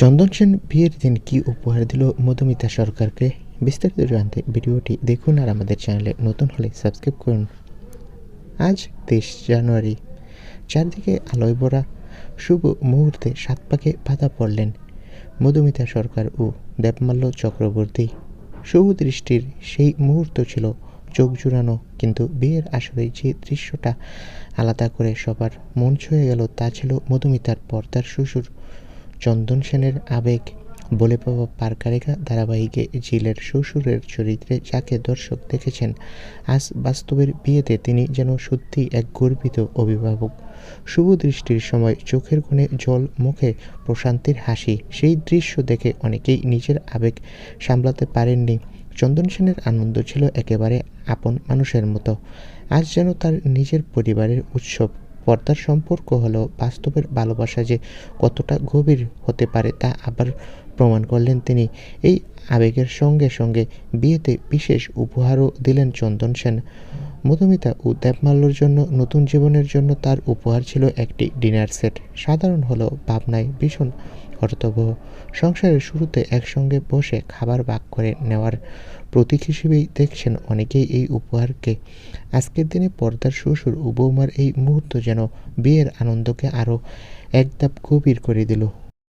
চন্দন সেন বিয়ের দিন কি উপহার দিল মধুমিতা সরকারকে? বিস্তারিত জানতে ভিডিওটি দেখুন আর আমাদের চ্যানেলে নতুন হলে সাবস্ক্রাইব করুন। আজ তেইশ জানুয়ারি। চারদিকে আলোয় ভরা শুভ মুহূর্তে সাত পাকে বাধা পড়লেন মধুমিতা সরকার ও দেবমাল্য চক্রবর্তী। শুভ দৃষ্টির সেই মুহূর্ত ছিল চোখ জুড়ানো, কিন্তু বিয়ের আসরে যে দৃশ্যটা আলাদা করে সবার মন ছুঁয়ে গেল তা ছিল মধুমিতার পর্দার শ্বশুর চন্দন সেনের আবেগ বলে পাওয়া পারকারেখা ধারাবাহিকে জিলের শ্বশুরের চরিত্রে যাকে দর্শক দেখেছেন, আজ বাস্তবের বিয়েতে তিনি যেন সত্যি এক গর্বিত অভিভাবক। শুভ দৃষ্টির সময় চোখের কোণে জল, মুখে প্রশান্তির হাসি, সেই দৃশ্য দেখে অনেকেই নিজের আবেগ সামলাতে পারেননি। চন্দন সেনের আনন্দ ছিল একেবারে আপন মানুষের মতো। আজ যেন তার নিজের পরিবারের উৎসব পর্দার সম্পর্ক হলো বাস্তবের ভালোবাসা যে কতটা গভীর হতে পারে তা আবার প্রমাণ করলেন তিনি। এই আবেগের সঙ্গে সঙ্গে বিয়েতে বিশেষ উপহারও দিলেন চন্দন সেন। মধুমিতা ও দেবমাল্যর জন্য নতুন জীবনের জন্য তার উপহার ছিল একটি ডিনার সেট। সাধারণ হলেও ভাবনায় ভীষণ অর্থবহ সংসারের শুরুতে একসঙ্গে বসে খাবার ভাগ করে নেওয়ার প্রতীক হিসেবেই দেখছেন অনেকেই এই উপহারকে। আজকের দিনে পর্দার শ্বশুর ও বৌমার এই মুহূর্ত যেন বিয়ের আনন্দকে আরও একদাপ গভীর করে দিল।